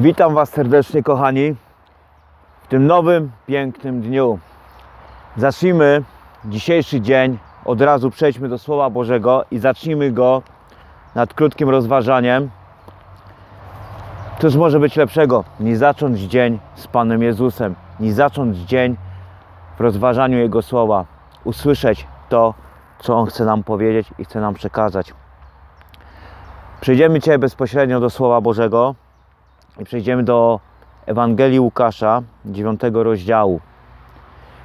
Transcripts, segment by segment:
Witam Was serdecznie, kochani, w tym nowym, pięknym dniu. Zacznijmy dzisiejszy dzień, od razu przejdźmy do Słowa Bożego i zacznijmy go nad krótkim rozważaniem. Cóż może być lepszego niż zacząć dzień z Panem Jezusem, niż zacząć dzień w rozważaniu Jego Słowa, usłyszeć to, co On chce nam powiedzieć i chce nam przekazać. Przejdziemy dzisiaj bezpośrednio do Słowa Bożego i przejdziemy do Ewangelii Łukasza, 9 rozdziału.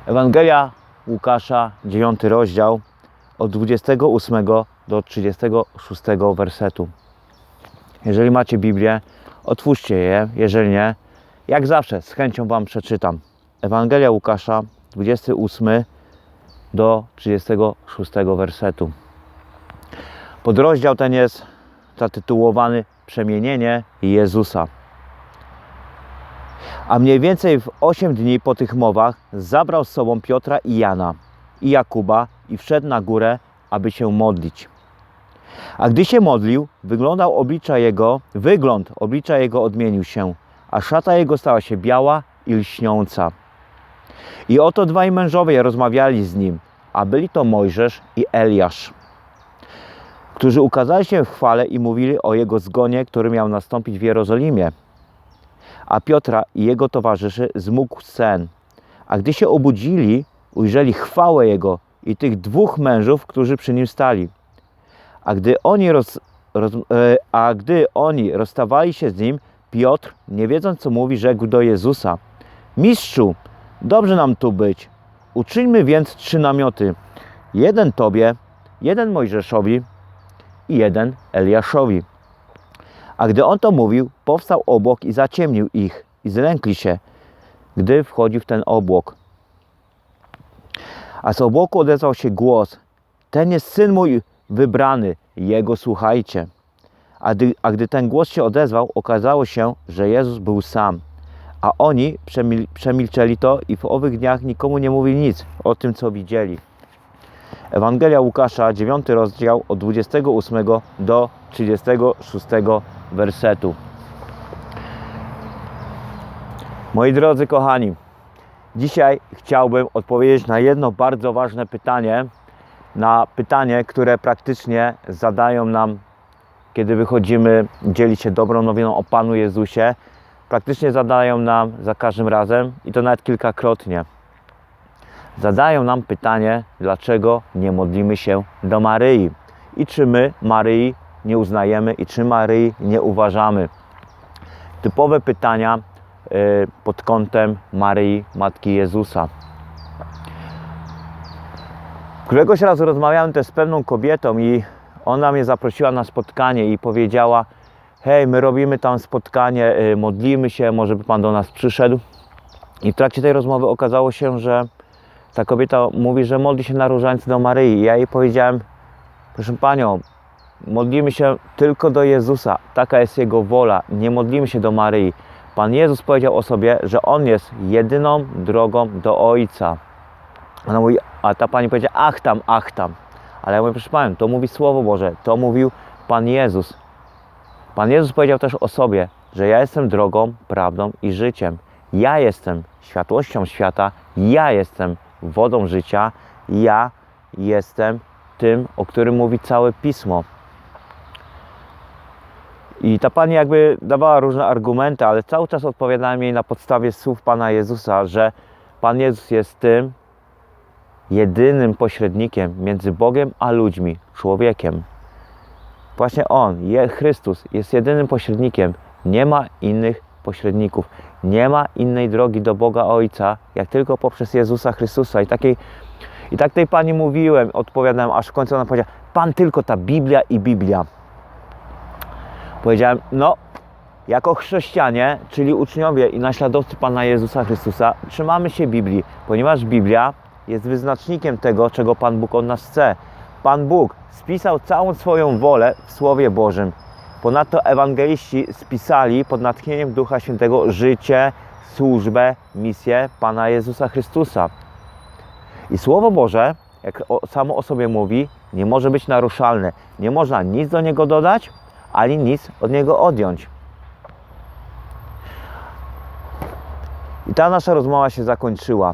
Ewangelia Łukasza, 9 rozdział, od 28 do 36 wersetu. Jeżeli macie Biblię, otwórzcie je. Jeżeli nie, jak zawsze, z chęcią Wam przeczytam. Ewangelia Łukasza, 28 do 36 wersetu. Podrozdział ten jest zatytułowany Przemienienie Jezusa. A mniej więcej w 8 dni po tych mowach zabrał z sobą Piotra i Jana i Jakuba i wszedł na górę, aby się modlić. A gdy się modlił, wyglądał oblicza jego, wygląd oblicza jego odmienił się, a szata jego stała się biała i lśniąca. I oto dwaj mężowie rozmawiali z nim, a byli to Mojżesz i Eliasz, którzy ukazali się w chwale i mówili o jego zgonie, który miał nastąpić w Jerozolimie a Piotra i jego towarzyszy zmógł sen. A gdy się obudzili, ujrzeli chwałę jego i tych dwóch mężów, którzy przy nim stali. A gdy oni, roz, roz, e, a gdy oni rozstawali się z nim, Piotr, nie wiedząc co mówi, rzekł do Jezusa: Mistrzu, dobrze nam tu być. Uczyńmy więc trzy namioty: jeden tobie, jeden Mojżeszowi i jeden Eliaszowi. A gdy on to mówił, powstał obłok i zaciemnił ich i zlękli się, gdy wchodził w ten obłok. A z obłoku odezwał się głos: Ten jest syn mój wybrany, jego słuchajcie. A gdy, a gdy ten głos się odezwał, okazało się, że Jezus był sam. A oni przemil, przemilczeli to i w owych dniach nikomu nie mówili nic o tym, co widzieli. Ewangelia Łukasza, 9 rozdział od 28 do 36 wersetu. Moi drodzy kochani, dzisiaj chciałbym odpowiedzieć na jedno bardzo ważne pytanie, na pytanie, które praktycznie zadają nam, kiedy wychodzimy dzielić się dobrą nowiną o Panu Jezusie. Praktycznie zadają nam za każdym razem i to nawet kilkakrotnie zadają nam pytanie, dlaczego nie modlimy się do Maryi i czy my Maryi nie uznajemy i czy Maryi nie uważamy. Typowe pytania y, pod kątem Maryi, Matki Jezusa. Któregoś razu rozmawiałem też z pewną kobietą i ona mnie zaprosiła na spotkanie i powiedziała hej, my robimy tam spotkanie, y, modlimy się, może by Pan do nas przyszedł. I w trakcie tej rozmowy okazało się, że ta kobieta mówi, że modli się na różańcu do Maryi. Ja jej powiedziałem, proszę Panią, modlimy się tylko do Jezusa. Taka jest Jego wola. Nie modlimy się do Maryi. Pan Jezus powiedział o sobie, że On jest jedyną drogą do Ojca. Ona mówi, a ta Pani powiedziała, ach tam, ach tam. Ale ja mówię, proszę Panią, to mówi Słowo Boże, to mówił Pan Jezus. Pan Jezus powiedział też o sobie, że ja jestem drogą, prawdą i życiem. Ja jestem światłością świata, ja jestem wodą życia, ja jestem tym, o którym mówi całe pismo. I ta pani jakby dawała różne argumenty, ale cały czas odpowiadałem jej na podstawie słów Pana Jezusa, że Pan Jezus jest tym jedynym pośrednikiem między Bogiem a ludźmi, człowiekiem. Właśnie On, Je- Chrystus, jest jedynym pośrednikiem. Nie ma innych pośredników. Nie ma innej drogi do Boga Ojca, jak tylko poprzez Jezusa Chrystusa. I, takiej, I tak tej pani mówiłem, odpowiadałem, aż w końcu ona powiedziała, Pan tylko ta Biblia i Biblia. Powiedziałem, no, jako chrześcijanie, czyli uczniowie i naśladowcy Pana Jezusa Chrystusa, trzymamy się Biblii, ponieważ Biblia jest wyznacznikiem tego, czego Pan Bóg od nas chce. Pan Bóg spisał całą swoją wolę w Słowie Bożym. Ponadto ewangeliści spisali pod natchnieniem Ducha Świętego życie, służbę, misję Pana Jezusa Chrystusa. I Słowo Boże, jak samo o sobie mówi, nie może być naruszalne. Nie można nic do niego dodać, ani nic od niego odjąć. I ta nasza rozmowa się zakończyła.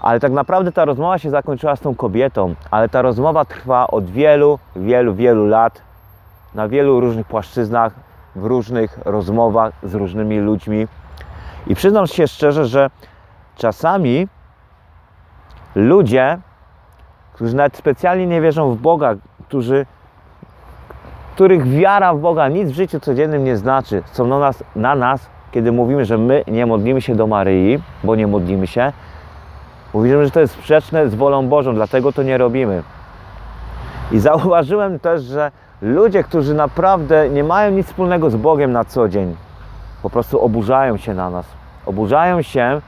Ale tak naprawdę ta rozmowa się zakończyła z tą kobietą, ale ta rozmowa trwa od wielu, wielu, wielu lat na wielu różnych płaszczyznach, w różnych rozmowach z różnymi ludźmi. I przyznam się szczerze, że czasami ludzie, którzy nawet specjalnie nie wierzą w Boga, którzy, których wiara w Boga nic w życiu codziennym nie znaczy, są na nas, na nas, kiedy mówimy, że my nie modlimy się do Maryi, bo nie modlimy się, mówimy, że to jest sprzeczne z wolą Bożą, dlatego to nie robimy. I zauważyłem też, że ludzie, którzy naprawdę nie mają nic wspólnego z Bogiem na co dzień, po prostu oburzają się na nas. Oburzają się,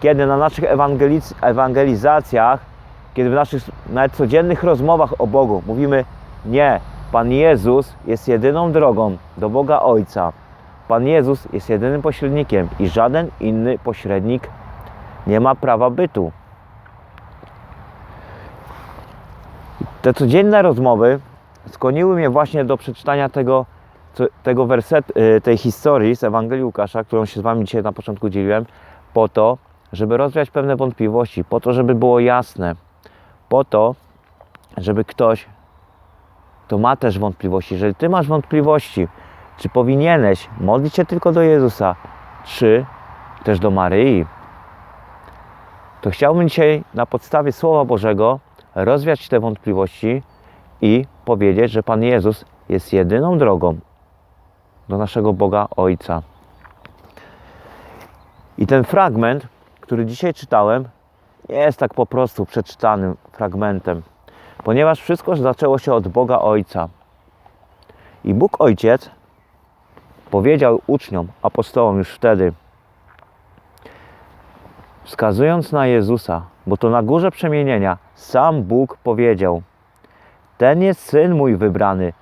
kiedy na naszych ewangeliz- ewangelizacjach, kiedy w naszych nawet codziennych rozmowach o Bogu mówimy: Nie, Pan Jezus jest jedyną drogą do Boga Ojca. Pan Jezus jest jedynym pośrednikiem i żaden inny pośrednik nie ma prawa bytu. Te codzienne rozmowy skłoniły mnie właśnie do przeczytania tego, tego werset, y, tej historii z Ewangelii Łukasza, którą się z Wami dzisiaj na początku dzieliłem, po to, żeby rozwiać pewne wątpliwości, po to, żeby było jasne, po to, żeby ktoś, kto ma też wątpliwości, jeżeli Ty masz wątpliwości, czy powinieneś modlić się tylko do Jezusa, czy też do Maryi, to chciałbym dzisiaj na podstawie Słowa Bożego rozwiać te wątpliwości i powiedzieć, że Pan Jezus jest jedyną drogą do naszego Boga Ojca. I ten fragment, który dzisiaj czytałem, nie jest tak po prostu przeczytanym fragmentem, ponieważ wszystko zaczęło się od Boga Ojca. I Bóg Ojciec powiedział uczniom, apostołom już wtedy, wskazując na Jezusa, bo to na górze przemienienia sam Bóg powiedział: Ten jest syn mój wybrany,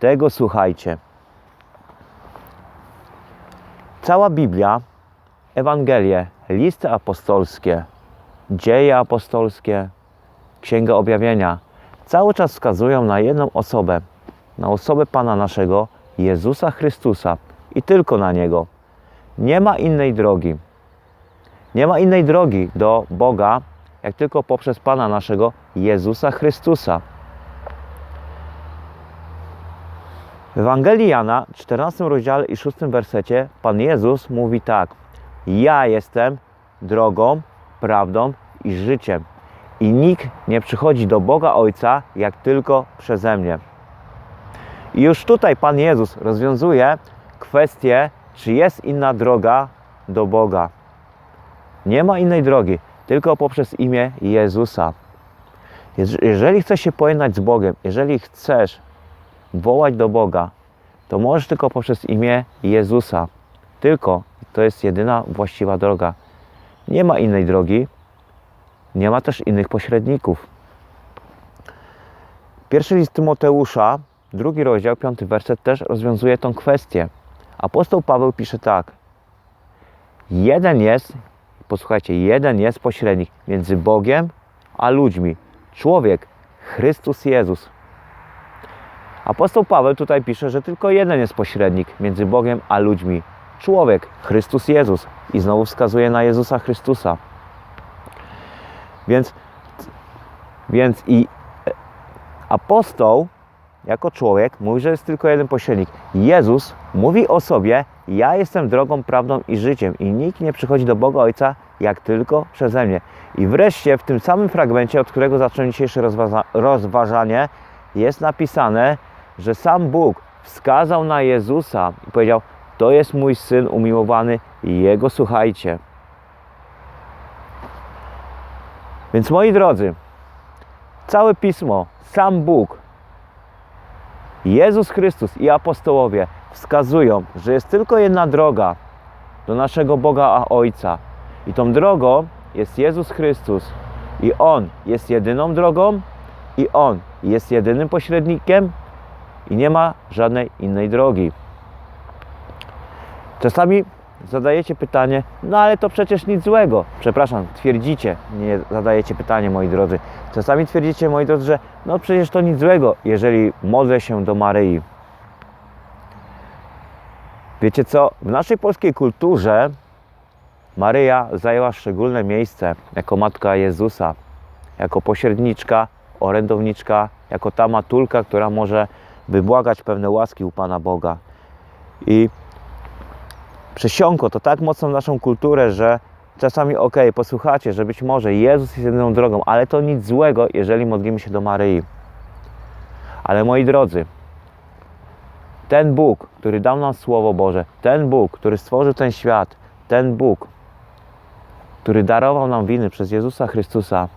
tego słuchajcie. Cała Biblia, Ewangelie, listy apostolskie, dzieje apostolskie, Księga Objawienia cały czas wskazują na jedną osobę, na osobę Pana naszego, Jezusa Chrystusa i tylko na Niego. Nie ma innej drogi. Nie ma innej drogi do Boga, jak tylko poprzez Pana naszego Jezusa Chrystusa. W Ewangelii Jana, 14 rozdziale i 6 wersecie, Pan Jezus mówi tak: Ja jestem drogą, prawdą i życiem. I nikt nie przychodzi do Boga Ojca, jak tylko przeze mnie. I już tutaj Pan Jezus rozwiązuje kwestię, czy jest inna droga do Boga. Nie ma innej drogi, tylko poprzez imię Jezusa. Jeż- Jeżeli chcesz się pojednać z Bogiem, jeżeli chcesz wołać do Boga, to możesz tylko poprzez imię Jezusa. Tylko to jest jedyna właściwa droga. Nie ma innej drogi, nie ma też innych pośredników. Pierwszy list Tymoteusza, drugi rozdział, piąty werset też rozwiązuje tą kwestię. Apostoł Paweł pisze tak. Jeden jest, posłuchajcie, jeden jest pośrednik między Bogiem a ludźmi. Człowiek, Chrystus Jezus. Apostoł Paweł tutaj pisze, że tylko jeden jest pośrednik między Bogiem a ludźmi. Człowiek, Chrystus Jezus. I znowu wskazuje na Jezusa Chrystusa. Więc, więc i apostoł jako człowiek mówi, że jest tylko jeden pośrednik. Jezus mówi o sobie: Ja jestem drogą, prawdą i życiem, i nikt nie przychodzi do Boga Ojca jak tylko przeze mnie. I wreszcie w tym samym fragmencie, od którego zacząłem dzisiejsze rozwaza- rozważanie, jest napisane, że sam Bóg wskazał na Jezusa i powiedział: To jest mój syn umiłowany, jego słuchajcie. Więc moi drodzy, całe pismo, sam Bóg, Jezus Chrystus i apostołowie wskazują, że jest tylko jedna droga do naszego Boga a Ojca. I tą drogą jest Jezus Chrystus. I On jest jedyną drogą, i On jest jedynym pośrednikiem, i nie ma żadnej innej drogi. Czasami zadajecie pytanie, no ale to przecież nic złego. Przepraszam, twierdzicie, nie zadajecie pytania, moi drodzy. Czasami twierdzicie, moi drodzy, że no przecież to nic złego, jeżeli modlę się do Maryi. Wiecie co? W naszej polskiej kulturze Maryja zajęła szczególne miejsce jako matka Jezusa, jako pośredniczka, orędowniczka, jako ta matulka, która może wybłagać pewne łaski u Pana Boga. I przesiąkło to tak mocno naszą kulturę, że czasami ok, posłuchacie, że być może Jezus jest jedyną drogą, ale to nic złego, jeżeli modlimy się do Maryi. Ale moi drodzy, ten Bóg, który dał nam Słowo Boże, ten Bóg, który stworzył ten świat, ten Bóg, który darował nam winy przez Jezusa Chrystusa,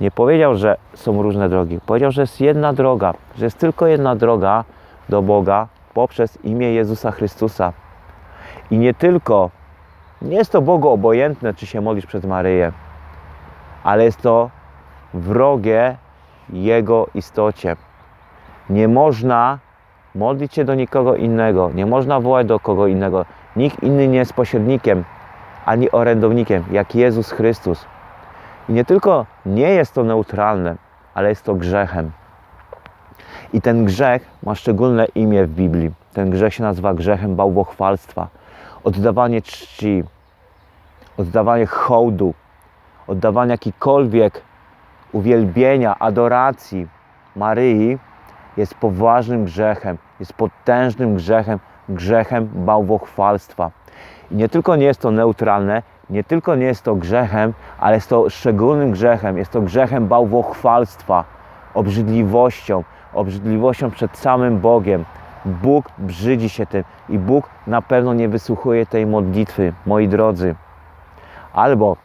nie powiedział, że są różne drogi. Powiedział, że jest jedna droga, że jest tylko jedna droga do Boga poprzez imię Jezusa Chrystusa. I nie tylko, nie jest to Bogu obojętne, czy się modlisz przez Maryję, ale jest to wrogie Jego istocie. Nie można modlić się do nikogo innego, nie można wołać do kogo innego. Nikt inny nie jest pośrednikiem ani orędownikiem, jak Jezus Chrystus. I nie tylko nie jest to neutralne, ale jest to grzechem. I ten grzech ma szczególne imię w Biblii. Ten grzech się nazywa grzechem bałwochwalstwa. Oddawanie czci, oddawanie hołdu, oddawanie jakikolwiek uwielbienia, adoracji Maryi jest poważnym grzechem, jest potężnym grzechem, grzechem bałwochwalstwa. I nie tylko nie jest to neutralne, nie tylko nie jest to grzechem, ale jest to szczególnym grzechem. Jest to grzechem bałwochwalstwa, obrzydliwością, obrzydliwością przed samym Bogiem. Bóg brzydzi się tym i Bóg na pewno nie wysłuchuje tej modlitwy, moi drodzy. Albo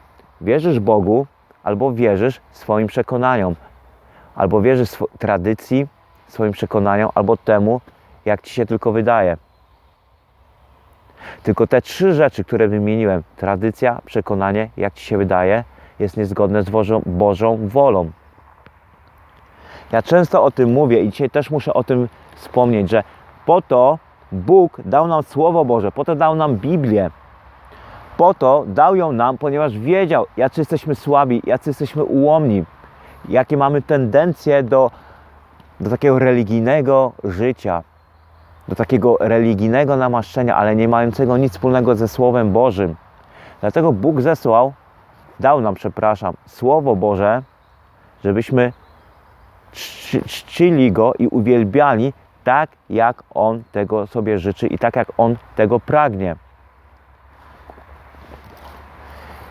wierzysz Bogu, albo wierzysz swoim przekonaniom, albo wierzysz swo- tradycji, swoim przekonaniom, albo temu, jak ci się tylko wydaje. Tylko te trzy rzeczy, które wymieniłem, tradycja, przekonanie, jak ci się wydaje, jest niezgodne z Bożą, Bożą wolą. Ja często o tym mówię i dzisiaj też muszę o tym wspomnieć, że po to Bóg dał nam Słowo Boże, po to dał nam Biblię. Po to dał ją nam, ponieważ wiedział, jacy jesteśmy słabi, jacy jesteśmy ułomni, jakie mamy tendencje do, do takiego religijnego życia, do takiego religijnego namaszczenia, ale nie mającego nic wspólnego ze Słowem Bożym. Dlatego Bóg zesłał, dał nam, przepraszam, Słowo Boże, żebyśmy czci- czcili Go i uwielbiali tak, jak On tego sobie życzy i tak, jak On tego pragnie.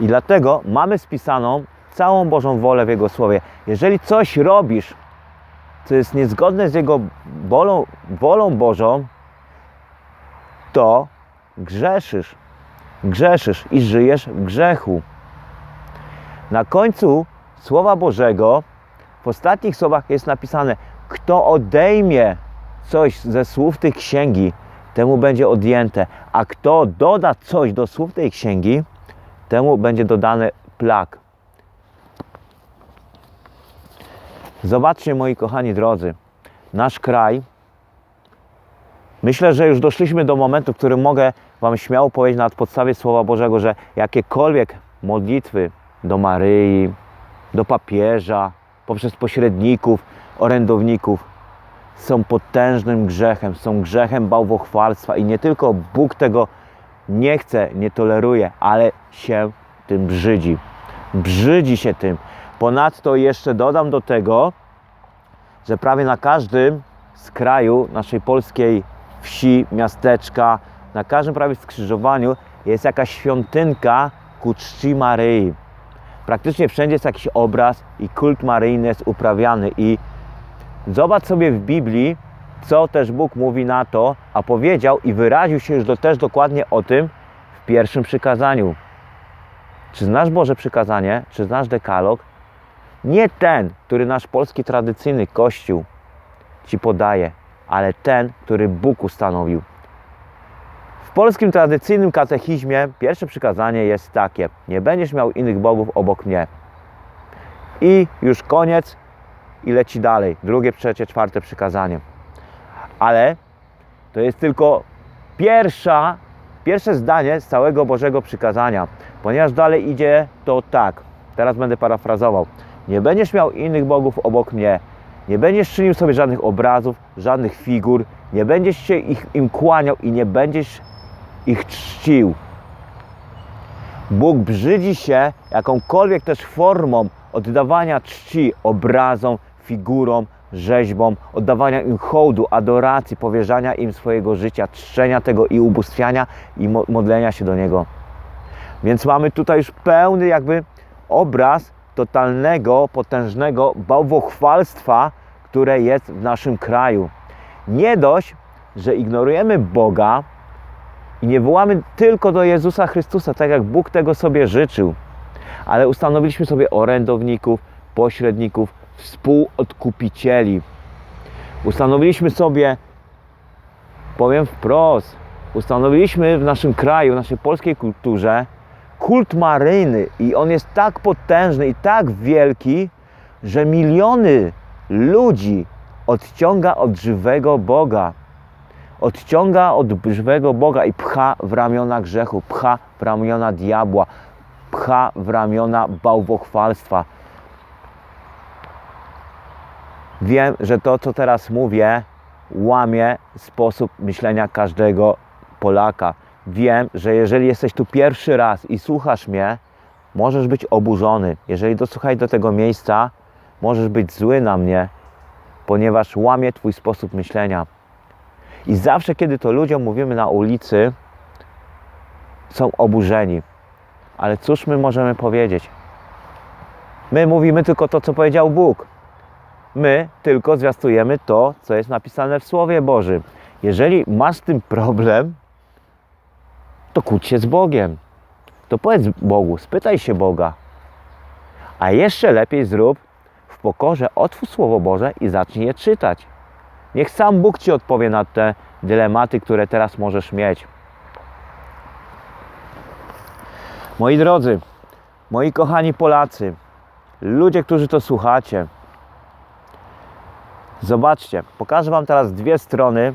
I dlatego mamy spisaną całą Bożą wolę w Jego Słowie. Jeżeli coś robisz, co jest niezgodne z Jego wolą, wolą Bożą, to grzeszysz. Grzeszysz i żyjesz w grzechu. Na końcu Słowa Bożego, w ostatnich słowach jest napisane: Kto odejmie coś ze słów tej księgi, temu będzie odjęte, a kto doda coś do słów tej księgi, temu będzie dodany plag. Zobaczcie, moi kochani drodzy, nasz kraj. Myślę, że już doszliśmy do momentu, w którym mogę Wam śmiało powiedzieć na podstawie Słowa Bożego, że jakiekolwiek modlitwy do Maryi, do papieża, poprzez pośredników, orędowników są potężnym grzechem, są grzechem bałwochwalstwa i nie tylko Bóg tego nie chce, nie toleruje, ale się tym brzydzi. Brzydzi się tym. Ponadto jeszcze dodam do tego, że prawie na każdym z kraju naszej polskiej wsi, miasteczka, na każdym prawie skrzyżowaniu jest jakaś świątynka ku czci Maryi. Praktycznie wszędzie jest jakiś obraz i kult maryjny jest uprawiany i zobacz sobie w Biblii, co też Bóg mówi na to, a powiedział i wyraził się już do, też dokładnie o tym w pierwszym przykazaniu. Czy znasz Boże przykazanie? Czy znasz dekalog? Nie ten, który nasz polski tradycyjny Kościół Ci podaje, ale ten, który Bóg ustanowił. W polskim tradycyjnym katechizmie pierwsze przykazanie jest takie: Nie będziesz miał innych bogów obok mnie. I już koniec i leci dalej. Drugie, trzecie, czwarte przykazanie. Ale to jest tylko pierwsza, pierwsze zdanie z całego Bożego przykazania, ponieważ dalej idzie to tak. Teraz będę parafrazował. Nie będziesz miał innych bogów obok mnie. Nie będziesz czynił sobie żadnych obrazów, żadnych figur. Nie będziesz się ich, im kłaniał i nie będziesz ich czcił. Bóg brzydzi się jakąkolwiek też formą oddawania czci obrazom, figurom, rzeźbom, oddawania im hołdu, adoracji, powierzania im swojego życia, czczenia tego i ubóstwiania i mo- modlenia się do Niego. Więc mamy tutaj już pełny jakby obraz totalnego, potężnego bałwochwalstwa, które jest w naszym kraju. Nie dość, że ignorujemy Boga i nie wołamy tylko do Jezusa Chrystusa, tak jak Bóg tego sobie życzył, ale ustanowiliśmy sobie orędowników, pośredników, współodkupicieli. Ustanowiliśmy sobie, powiem wprost, ustanowiliśmy w naszym kraju, w naszej polskiej kulturze kult maryjny i on jest tak potężny i tak wielki, że miliony ludzi odciąga od żywego Boga. Odciąga od żywego Boga i pcha w ramiona grzechu, pcha w ramiona diabła, pcha w ramiona bałwochwalstwa. Wiem, że to, co teraz mówię, łamie sposób myślenia każdego Polaka. Wiem, że jeżeli jesteś tu pierwszy raz i słuchasz mnie, możesz być oburzony. Jeżeli dosłuchaj do tego miejsca, możesz być zły na mnie, ponieważ łamie Twój sposób myślenia. I zawsze, kiedy to ludziom mówimy na ulicy, są oburzeni. Ale cóż my możemy powiedzieć? My mówimy tylko to, co powiedział Bóg. My tylko zwiastujemy to, co jest napisane w Słowie Bożym. Jeżeli masz z tym problem, to kłóć się z Bogiem. To powiedz Bogu, spytaj się Boga. A jeszcze lepiej zrób w pokorze, otwórz Słowo Boże i zacznij je czytać. Niech sam Bóg Ci odpowie na te dylematy, które teraz możesz mieć. Moi drodzy, moi kochani Polacy, ludzie, którzy to słuchacie, zobaczcie, pokażę Wam teraz dwie strony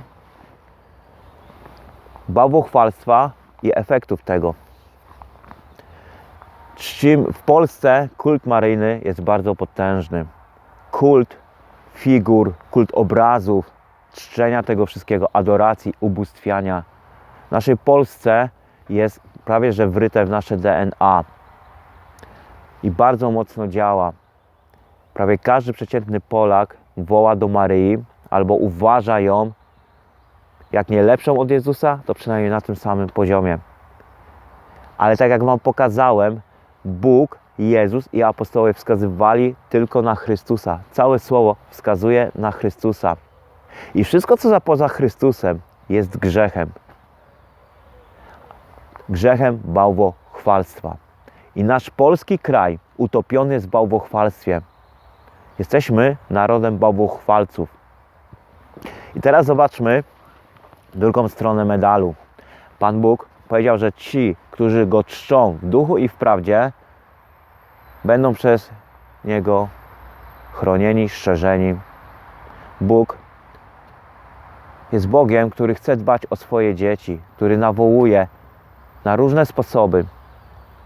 bałwochwalstwa i efektów tego. Czcim w Polsce kult maryjny jest bardzo potężny. Kult figur, kult obrazów, czczenia tego wszystkiego, adoracji, ubóstwiania. W naszej Polsce jest prawie że wryte w nasze DNA i bardzo mocno działa. Prawie każdy przeciętny Polak woła do Maryi albo uważa ją jak nie lepszą od Jezusa, to przynajmniej na tym samym poziomie. Ale tak jak Wam pokazałem, Bóg, Jezus i apostołowie wskazywali tylko na Chrystusa. Całe słowo wskazuje na Chrystusa. I wszystko, co za poza Chrystusem, jest grzechem. Grzechem bałwochwalstwa. I nasz polski kraj utopiony jest w bałwochwalstwie. Jesteśmy narodem bałwochwalców. I teraz zobaczmy drugą stronę medalu. Pan Bóg powiedział, że ci, którzy Go czczą w duchu i w prawdzie, będą przez Niego chronieni, strzeżeni. Bóg jest Bogiem, który chce dbać o swoje dzieci, który nawołuje na różne sposoby,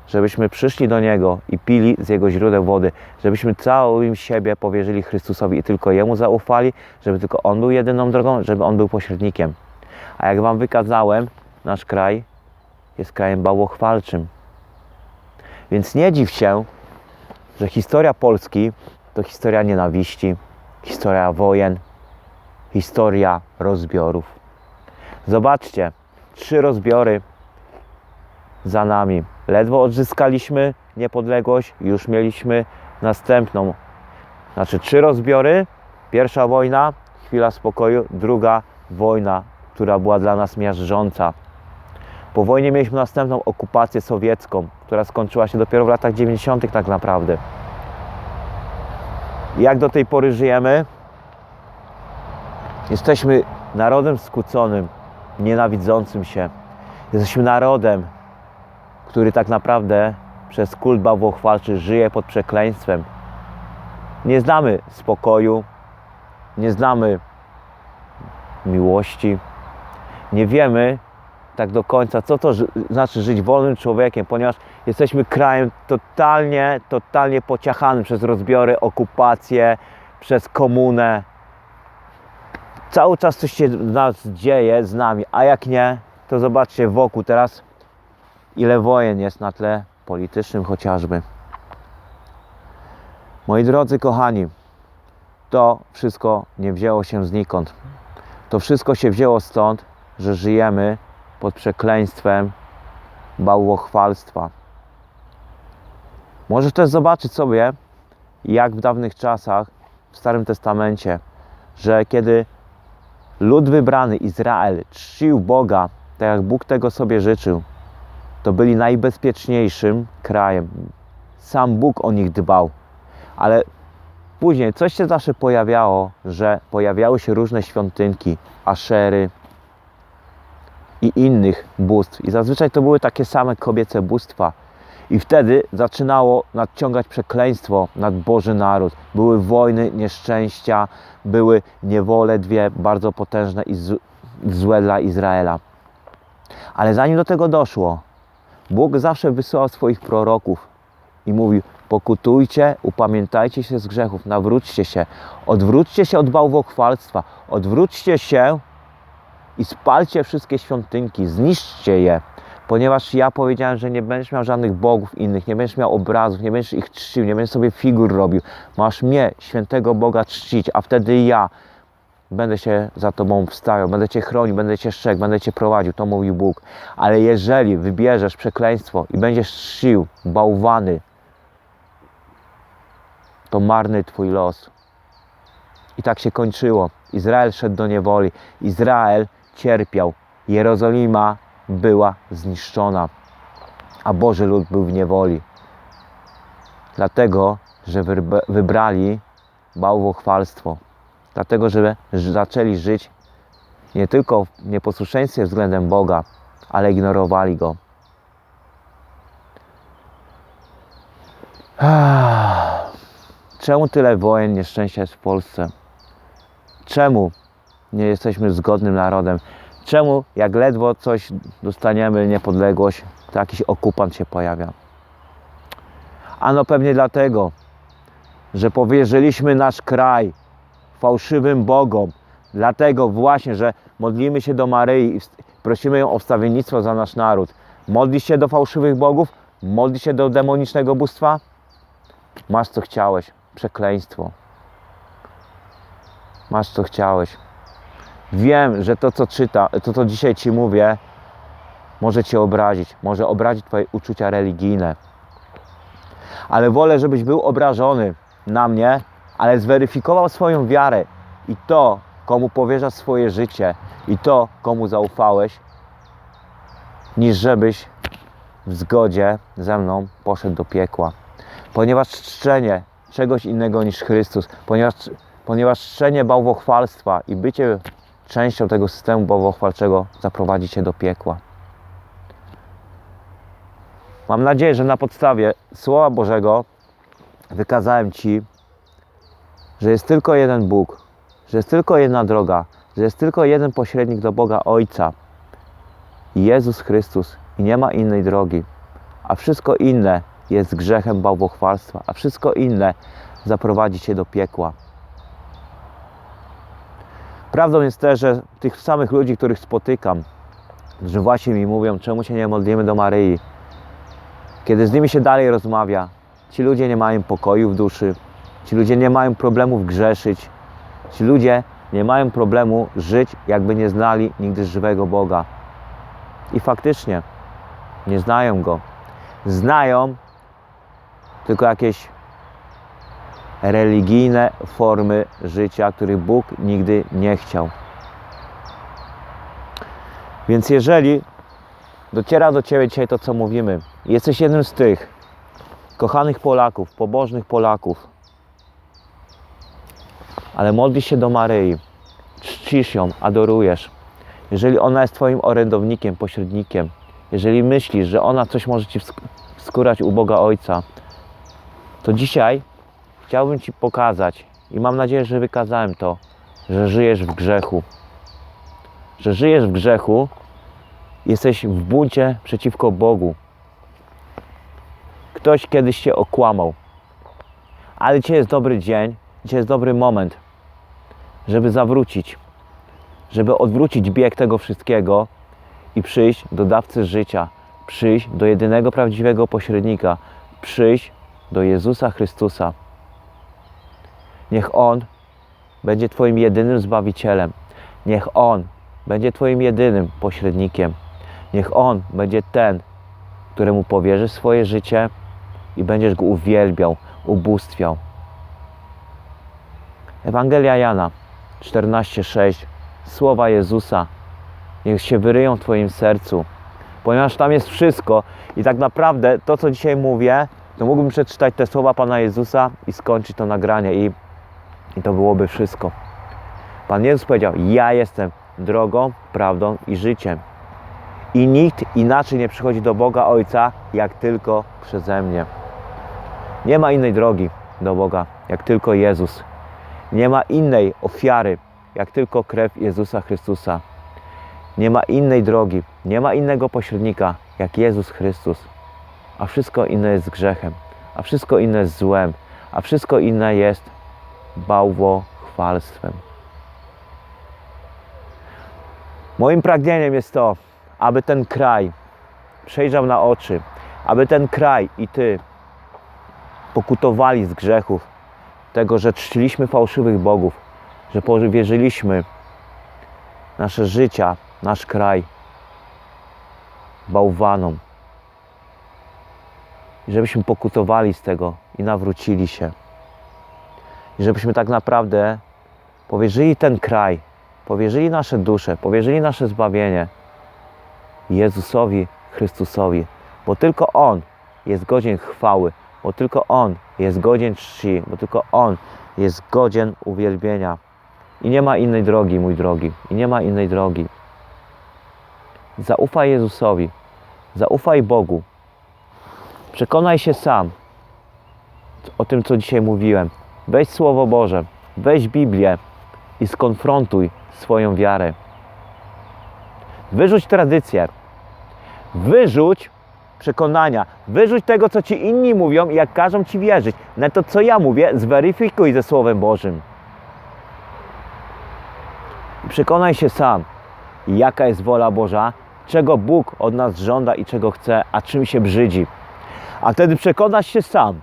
żebyśmy przyszli do Niego i pili z Jego źródeł wody, żebyśmy całym siebie powierzyli Chrystusowi i tylko Jemu zaufali, żeby tylko On był jedyną drogą, żeby On był pośrednikiem. A jak Wam wykazałem, nasz kraj jest krajem bałwochwalczym. Więc nie dziw się, że historia Polski to historia nienawiści, historia wojen, historia rozbiorów. Zobaczcie, trzy rozbiory za nami. Ledwo odzyskaliśmy niepodległość, już mieliśmy następną. Znaczy trzy rozbiory. Pierwsza wojna, chwila spokoju, druga wojna, która była dla nas miażdżąca. Po wojnie mieliśmy następną okupację sowiecką, która skończyła się dopiero w latach 90. tak naprawdę. Jak do tej pory żyjemy? Jesteśmy narodem skłóconym, nienawidzącym się. Jesteśmy narodem, który tak naprawdę przez kult bałwochwalczy żyje pod przekleństwem. Nie znamy spokoju, nie znamy miłości, nie wiemy tak do końca, co to znaczy żyć wolnym człowiekiem, ponieważ jesteśmy krajem totalnie, totalnie pociachanym przez rozbiory, okupację, przez komunę. Cały czas coś się w nas dzieje z nami, a jak nie, to zobaczcie wokół teraz, ile wojen jest na tle politycznym chociażby. Moi drodzy kochani, to wszystko nie wzięło się znikąd. To wszystko się wzięło stąd, że żyjemy pod przekleństwem bałwochwalstwa. Możesz też zobaczyć sobie, jak w dawnych czasach, w Starym Testamencie, że kiedy lud wybrany Izrael czcił Boga, tak jak Bóg tego sobie życzył, to byli najbezpieczniejszym krajem. Sam Bóg o nich dbał. Ale później coś się zawsze pojawiało, że pojawiały się różne świątynki, aszery i innych bóstw. I zazwyczaj to były takie same kobiece bóstwa. I wtedy zaczynało nadciągać przekleństwo nad Boży naród. Były wojny, nieszczęścia, były niewole dwie bardzo potężne i złe dla Izraela. Ale zanim do tego doszło, Bóg zawsze wysyłał swoich proroków i mówił: Pokutujcie, upamiętajcie się z grzechów, nawróćcie się, odwróćcie się od bałwochwalstwa, odwróćcie się i spalcie wszystkie świątynki, zniszczcie je. Ponieważ ja powiedziałem, że nie będziesz miał żadnych bogów innych, nie będziesz miał obrazów, nie będziesz ich czcił, nie będziesz sobie figur robił. Masz mnie, świętego Boga, czcić, a wtedy ja będę się za Tobą wstawiał, będę Cię chronił, będę Cię strzegł, będę Cię prowadził, to mówił Bóg. Ale jeżeli wybierzesz przekleństwo i będziesz czcił bałwany, to marny Twój los. I tak się kończyło. Izrael szedł do niewoli. Izrael cierpiał. Jerozolima była zniszczona, a Boży lud był w niewoli. Dlatego, że wybrali bałwochwalstwo. Dlatego, że zaczęli żyć nie tylko w nieposłuszeństwie względem Boga, ale ignorowali Go. Czemu tyle wojen, nieszczęścia jest w Polsce? Czemu nie jesteśmy zgodnym narodem? Czemu jak ledwo coś dostaniemy, niepodległość, to jakiś okupant się pojawia? Ano pewnie dlatego, że powierzyliśmy nasz kraj fałszywym bogom. Dlatego właśnie, że modlimy się do Maryi i prosimy ją o wstawiennictwo za nasz naród. Modlisz się do fałszywych bogów? Modlisz się do demonicznego bóstwa? Masz co chciałeś. Przekleństwo. Masz co chciałeś. Wiem, że to co czyta, to co dzisiaj Ci mówię, może Cię obrazić, może obrazić Twoje uczucia religijne. Ale wolę, żebyś był obrażony na mnie, ale zweryfikował swoją wiarę i to, komu powierzasz swoje życie i to, komu zaufałeś, niż żebyś w zgodzie ze mną poszedł do piekła. Ponieważ czczenie czegoś innego niż Chrystus, ponieważ, ponieważ czczenie bałwochwalstwa i bycie częścią tego systemu bałwochwalczego zaprowadzi cię do piekła. Mam nadzieję, że na podstawie Słowa Bożego wykazałem Ci, że jest tylko jeden Bóg, że jest tylko jedna droga, że jest tylko jeden pośrednik do Boga Ojca Jezus Chrystus i nie ma innej drogi, a wszystko inne jest grzechem bałwochwalstwa, a wszystko inne zaprowadzi Cię do piekła. Prawdą jest też, że tych samych ludzi, których spotykam, że właśnie mi mówią, czemu się nie modlimy do Maryi, kiedy z nimi się dalej rozmawia, ci ludzie nie mają pokoju w duszy, ci ludzie nie mają problemów grzeszyć, ci ludzie nie mają problemu żyć, jakby nie znali nigdy żywego Boga. I faktycznie nie znają Go. Znają tylko jakieś religijne formy życia, których Bóg nigdy nie chciał. Więc jeżeli dociera do Ciebie dzisiaj to, co mówimy, jesteś jednym z tych kochanych Polaków, pobożnych Polaków, ale modlisz się do Maryi, czcisz ją, adorujesz, jeżeli ona jest Twoim orędownikiem, pośrednikiem, jeżeli myślisz, że ona coś może Ci wsk- wskórać u Boga Ojca, to dzisiaj chciałbym Ci pokazać i mam nadzieję, że wykazałem to, że żyjesz w grzechu. Że żyjesz w grzechu, jesteś w buncie przeciwko Bogu. Ktoś kiedyś Cię okłamał, ale dzisiaj jest dobry dzień, dzisiaj jest dobry moment, żeby zawrócić, żeby odwrócić bieg tego wszystkiego i przyjść do dawcy życia, Przyjść do jedynego prawdziwego pośrednika. Przyjść do Jezusa Chrystusa. Niech On będzie Twoim jedynym Zbawicielem. Niech On będzie Twoim jedynym pośrednikiem. Niech On będzie ten, któremu powierzysz swoje życie i będziesz Go uwielbiał, ubóstwiał. Ewangelia Jana 14:6 Słowa Jezusa niech się wyryją w Twoim sercu, ponieważ tam jest wszystko i tak naprawdę to, co dzisiaj mówię, to mógłbym przeczytać te słowa Pana Jezusa i skończyć to nagranie i, i to byłoby wszystko. Pan Jezus powiedział, ja jestem drogą, prawdą i życiem. I nikt inaczej nie przychodzi do Boga Ojca, jak tylko przeze mnie. Nie ma innej drogi do Boga, jak tylko Jezus. Nie ma innej ofiary, jak tylko krew Jezusa Chrystusa. Nie ma innej drogi, nie ma innego pośrednika, jak Jezus Chrystus. A wszystko inne jest grzechem, a wszystko inne jest złem, a wszystko inne jest bałwochwalstwem. Moim pragnieniem jest to, aby ten kraj przejrzał na oczy, aby ten kraj i Ty pokutowali z grzechów, tego, że czciliśmy fałszywych bogów, że powierzyliśmy nasze życia, nasz kraj bałwanom. I żebyśmy pokutowali z tego i nawrócili się. I żebyśmy tak naprawdę powierzyli ten kraj, powierzyli nasze dusze, powierzyli nasze zbawienie Jezusowi Chrystusowi, bo tylko On jest godzien chwały, bo tylko On jest godzien czci, bo tylko On jest godzien uwielbienia. I nie ma innej drogi, mój drogi, i nie ma innej drogi. Zaufaj Jezusowi, zaufaj Bogu. Przekonaj się sam o tym, co dzisiaj mówiłem. Weź Słowo Boże, weź Biblię i skonfrontuj swoją wiarę. Wyrzuć tradycję, wyrzuć przekonania, wyrzuć tego, co ci inni mówią i jak każą ci wierzyć. Na to, co ja mówię, zweryfikuj ze Słowem Bożym. Przekonaj się sam, jaka jest wola Boża, czego Bóg od nas żąda i czego chce, a czym się brzydzi. A wtedy przekonasz się sam,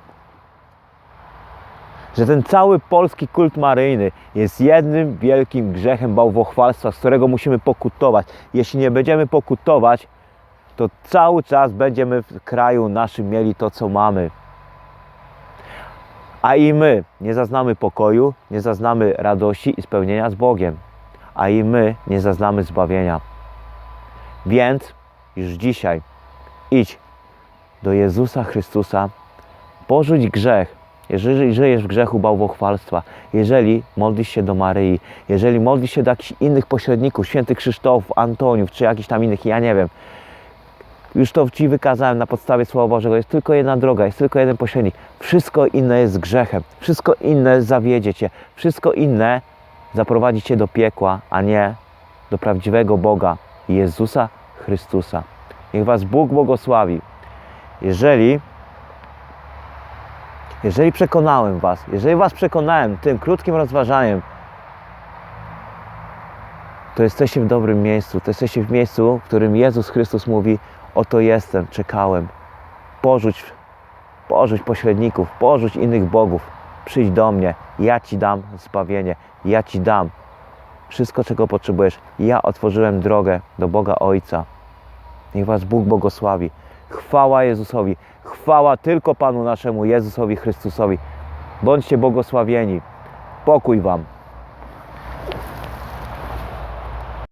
że ten cały polski kult maryjny jest jednym wielkim grzechem bałwochwalstwa, z którego musimy pokutować. Jeśli nie będziemy pokutować, to cały czas będziemy w kraju naszym mieli to, co mamy. A i my nie zaznamy pokoju, nie zaznamy radości i spełnienia z Bogiem. A i my nie zaznamy zbawienia. Więc już dzisiaj idź do Jezusa Chrystusa, porzuć grzech, jeżeli żyjesz w grzechu bałwochwalstwa, jeżeli modlisz się do Maryi, jeżeli modlisz się do jakichś innych pośredników, świętych Krzysztofów, Antoniów, czy jakichś tam innych, ja nie wiem. Już to Ci wykazałem na podstawie Słowa Bożego. Jest tylko jedna droga, jest tylko jeden pośrednik. Wszystko inne jest grzechem. Wszystko inne zawiedzie Cię. Wszystko inne zaprowadzi Cię do piekła, a nie do prawdziwego Boga, Jezusa Chrystusa. Niech Was Bóg błogosławi. Jeżeli jeżeli przekonałem Was, jeżeli Was przekonałem tym krótkim rozważaniem, to jesteście w dobrym miejscu. To jesteście w miejscu, w którym Jezus Chrystus mówi: Oto jestem, czekałem. Porzuć, porzuć pośredników, porzuć innych bogów. Przyjdź do mnie, ja Ci dam zbawienie, ja Ci dam wszystko, czego potrzebujesz. Ja otworzyłem drogę do Boga Ojca. Niech Was Bóg błogosławi. Chwała Jezusowi. Chwała tylko Panu naszemu Jezusowi Chrystusowi. Bądźcie błogosławieni. Pokój Wam.